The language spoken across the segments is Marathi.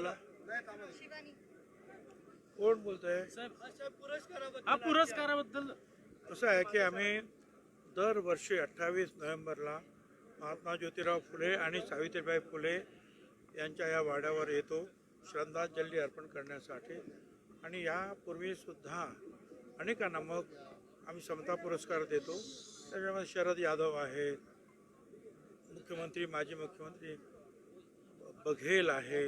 बोला. कोण बोलतोय? हा पुरस्काराबद्दल असं आहे. की आम्ही दरवर्षी अठ्ठावीस नोव्हेंबरला महात्मा ज्योतिराव फुले आणि सावित्रीबाई फुले यांच्या या वाड्यावर येतो श्रद्धांजली अर्पण करण्यासाठी. आणि यापूर्वी सुद्धा अनेकांना मग आम्ही समता पुरस्कार देतो. त्याच्यामध्ये शरद यादव आहेत मुख्यमंत्री माजी मुख्यमंत्री बघेल आहे.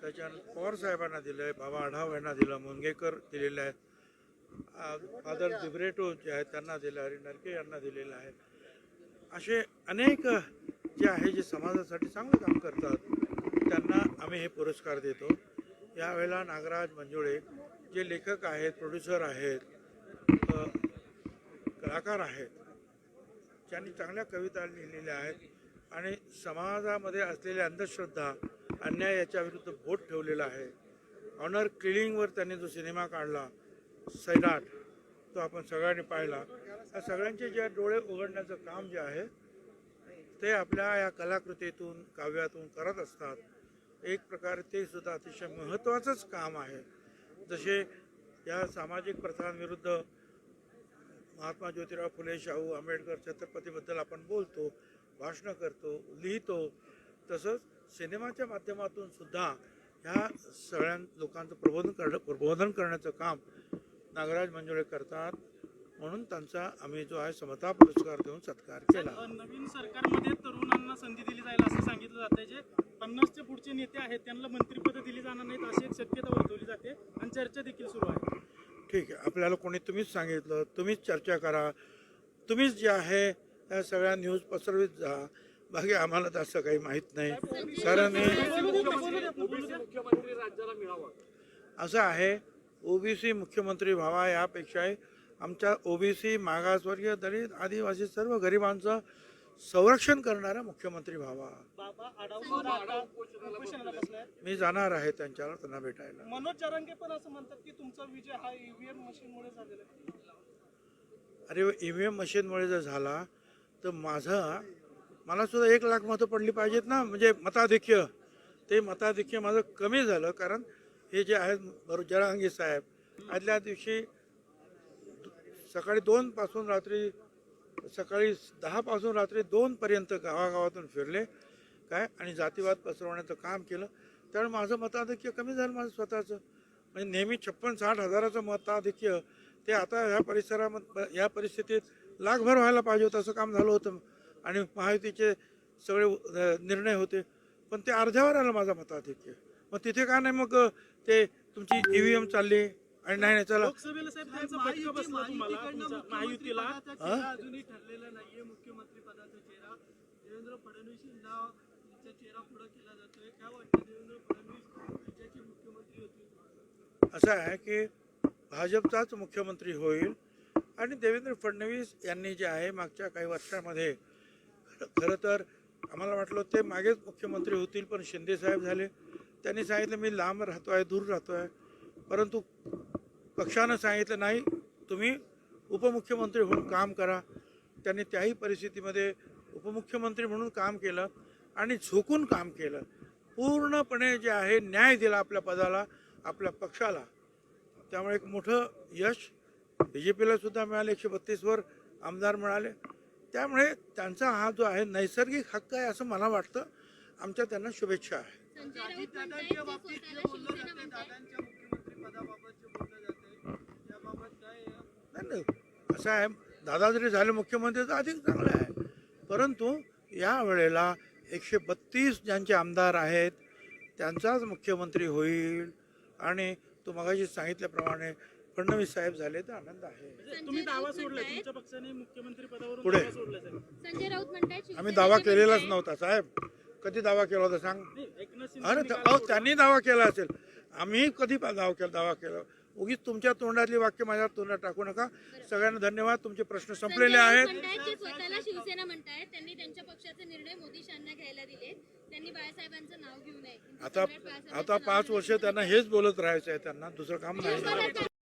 त्याच्यानंतर पवार साहेबांना दिलं आहे बाबा आढाव यांना दिलं मुंगेकर दिलेलं आहे फादर दिब्रेटो जे आहेत त्यांना दिलं हरी नरके यांना दिलेलं आहे असे अनेक जे आहे जे समाजासाठी चांगलं काम करतात त्यांना आम्ही हे पुरस्कार देतो. यावेळेला नागराज मंजुळे जे लेखक आहेत प्रोड्युसर आहेत कलाकार आहेत ज्यांनी चांगल्या कविता लिहिलेल्या आहेत आणि समाजामध्ये असलेल्या अंधश्रद्धा अन्याय याच्या विरुद्ध बोट ठेवलेला आहे. ऑनर किलिंगवर त्यांनी जो सिनेमा काढला सैराट तो आपण सगळ्यांनी पाहिला. या सगळ्यांचे जे डोळे उघडण्याचं काम जे आहे ते आपल्या या कलाकृतीतून काव्यातून करत असतात. एक प्रकारे ते सुद्धा अतिशय महत्त्वाचंच काम आहे. जसे या सामाजिक प्रथांविरुद्ध महात्मा ज्योतिराव फुले शाहू आंबेडकर छत्रपतीबद्दल आपण बोलतो भाषणं करतो लिहितो तसंच सिनेमाच्या माध्यमातून सुद्धा ह्या सगळ्या लोकांचं प्रबोधन करणं प्रबोधन करण्याचं काम नागराज मंजुळे करतात. म्हणून त्यांचा आम्ही जो आहे समता पुरस्कार देऊन सत्कार केला. नवीन सरकारमध्ये तरुणांना संधी दिली जाईल असं सांगितलं जातं जे पन्नासचे पुढचे नेते आहेत त्यांना मंत्रिपद दिली जाणार नाहीत अशी एक शक्यता वर्तवली जाते आणि चर्चा देखील सुरू आहे. ठीक आहे आपल्याला कोणी तुम्हीच सांगितलं तुम्हीच चर्चा करा तुम्हीच जे आहे या सगळ्या न्यूज पसरवीत जा. बाकी आम्हाला तसं काही माहीत नाही. कारण मुख्यमंत्री राज्याला मिळावा. असं आहे ओबीसी मुख्यमंत्री व्हावा यापेक्षाही आमच्या ओबीसी मागासवर्गीय दलित आदिवासी सर्व गरिबांचं संरक्षण करणारा मुख्यमंत्री व्हावा. मी जाणार आहे त्यांच्यावर त्यांना भेटायला. मनोज जरांगे पण असं म्हणतात की तुमचा विजय हा ईव्हीएम मशीनमुळे झालेला अरे ई व्ही एम मशीनमुळे जर झाला तर माझं मला सुद्धा एक लाख मतं पडली पाहिजेत ना. म्हणजे मताधिक्य. ते मताधिक्य माझं कमी झालं कारण हे जे आहेत बरोबर जरांगी साहेब आदल्या दिवशी सकाळी दोनपासून रात्री सकाळी दहापासून रात्री दोनपर्यंत गावागावातून फिरले. काय? आणि जातीवाद पसरवण्याचं काम केलं. त्यामुळे माझं मताधिक्य कमी झालं माझं स्वतःचं. म्हणजे नेहमी छप्पन साठ हजाराचं मताधिक्य ते आता ह्या परिसरामध्ये ह्या परिस्थितीत लाखभर व्हायला पाहिजे होतं असं काम झालं होतं. आणि महायुतीचे सगळे निर्णय होते. पण ते अर्ध्यावर आलं माझं मताधिक्य. मग तिथे का नाही मग ते तुमची ई व्ही एम चालली आणि नाही नाही चला. लोकसभेला साहेब त्यांचा फटका बसला तुम्हाला तुमच्या महायुतीला? हा? अजूनही ठरलेला नाहीये. मुख्यमंत्री पदाचा चेहरा देवेंद्र फडणवीसांना त्यांचा चेहरा पुढे केला जातोय. काय वाटतं देवेंद्र फडणवीस राज्याचे मुख्यमंत्री होतील? असं आहे की भाजपचाच मुख्यमंत्री होईल आणि देवेंद्र फडणवीस यांनी जे आहे मागच्या काही वर्षामध्ये खरं- तर आम्हाला वाटलं ते मागेच मुख्यमंत्री होतील पण शिंदे साहेब झाले. त्यांनी सांगितलं मी लांब राहतो आहे दूर राहतो आहे परंतु पक्षानं सांगितलं नाही तुम्ही उपमुख्यमंत्री म्हणून काम करा. त्यांनी त्याही परिस्थितीमध्ये उपमुख्यमंत्री म्हणून काम केलं आणि झोकून काम केलं. पूर्णपणे जे आहे न्याय दिला आपल्या पदाला आपल्या पक्षाला. त्यामुळे एक मोठं यश बी जे पीला सुद्धा मिळालं एकशे बत्तीसवर आमदार मिळाले. त्यामुळे त्यांचा हा जो आहे नैसर्गिक हक्क आहे असं मला वाटतं. आमच्या त्यांना शुभेच्छा आहे. नाही असं आहे दादा जरी झाले मुख्यमंत्री तर अधिक चांगलं आहे. परंतु या वेळेला एकशे बत्तीस ज्यांचे आमदार आहेत त्यांचाच मुख्यमंत्री होईल. आणि तो मगाशी सांगितल्याप्रमाणे फडणवीस साहेब झाले तर आनंद आहे. तुम्ही दावा म्हणतायत- तुमच्या पक्षाने मुख्यमंत्री पदावरून पुढे. दावा सोडलाय साहेब संजय राऊत म्हणतायत आम्ही दावा केलेलाच नव्हता साहेब. कधी दावा केला होता सांग? नाही, एकनाथ अरे त- अहो त्यांनी दावा केला असेल. आम्ही कधी पा- दावा केला दावा केला? उगीच तुमच्या तोंडातली वाक्य माझ्या तोंडात टाकू नका. सगळ्यांना धन्यवाद. तुमचे प्रश्न संपलेले आहेत. म्हणतायत ते स्वतःला शिवसेना म्हणतायत त्यांनी त्यांच्या पक्षाचे निर्णय मोदी शांना घ्यायला दिले. त्यांनी बाळासाहेबांचं नाव घेऊ नये. आता बाळासाहेबांचं आता नाव पाच घेऊ वर्ष. त्यांना हेच बोलत राहायचं आहे त्यांना. दुसरं काम नाही.